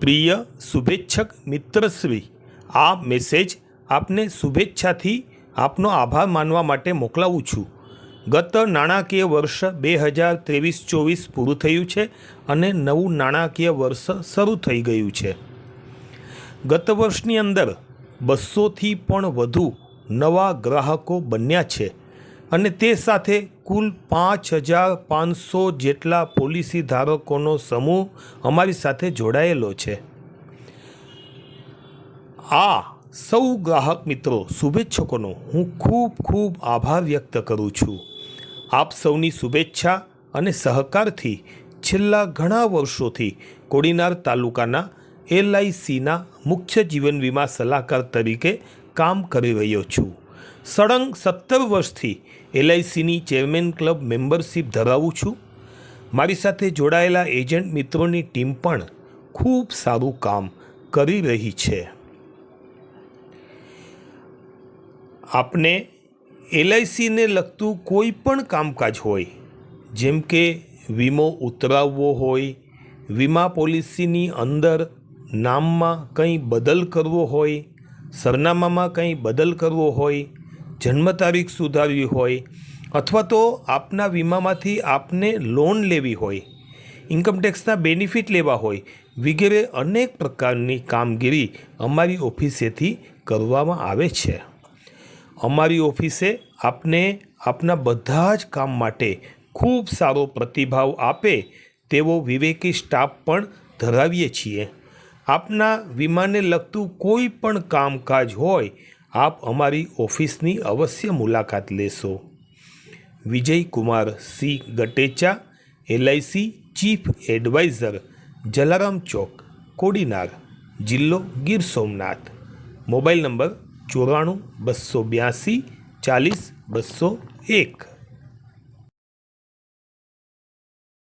પ્રિય શુભેચ્છક મિત્રશ્રી, આ મેસેજ આપને શુભેચ્છાથી આપનો આભાર માનવા માટે મોકલાવું છું. ગત નાણાકીય વર્ષ બે હજાર ત્રેવીસ ચોવીસ પૂરું થયું છે અને નવું નાણાકીય વર્ષ શરૂ થઈ ગયું છે. ગત વર્ષની અંદર બસોથી પણ વધુ નવા ગ્રાહકો બન્યા છે. અને તે સાથે કુલ પાંચ હજાર પાંચસો જેટલા પોલિસી ધારકોનો સમૂહ અમારી સાથે જોડાયેલો છે. આ સૌ ગ્રાહક મિત્રો, શુભેચ્છકોનો હું ખૂબ ખૂબ આભાર વ્યક્ત કરું છું. આપ સૌની શુભેચ્છા અને સહકારથી છેલ્લા ઘણા વર્ષોથી કોડીનાર તાલુકાના એલઆઈસીના મુખ્ય જીવન વીમા સલાહકાર તરીકે કામ કરી રહ્યો છું. સળંગ સત્તર વર્ષથી એલઆઈસીની ચેરમેન ક્લબ મેમ્બરશીપ ધરાવું છું. મારી સાથે જોડાયેલા એજન્ટ મિત્રોની ટીમ પણ ખૂબ સારું કામ કરી રહી છે. આપને એલઆઈસીને લગતું કોઈ પણ કામકાજ હોય, જેમ કે વીમો ઉતરાવવો હોય, વીમા પોલિસીની અંદર નામમાં કંઈ બદલ કરવો હોય, સરનામામાં કંઈ બદલ કરવો હોય જન્મ તારીખ સુધારવી હોય અથવા તો આપના વીમામાંથી આપને લોન લેવી હોય ઇન્કમટેક્સના બેનિફિટ લેવા હોય વગેરે અનેક પ્રકારની કામગીરી અમારી ઓફિસેથી કરવામાં આવે છે. અમારી ઓફિસે આપને આપના બધા જ કામ માટે ખૂબ સારો પ્રતિભાવ આપે તેવો વિવેકી સ્ટાફ પણ ધરાવીએ છીએ. આપના વીમાને લગતું કોઈ પણ કામકાજ હોય આપ અમારી ઓફિસની અવશ્ય મુલાકાત લેશો. Vijay Kumar C. Gatecha, LIC chief adviser, Jalaram chowk, Kodinar, જિલ્લો ગીર સોમનાથ. મોબાઈલ નંબર ચોરાણું, બસો બ્યાસી, ચાલીસ, બસો એક.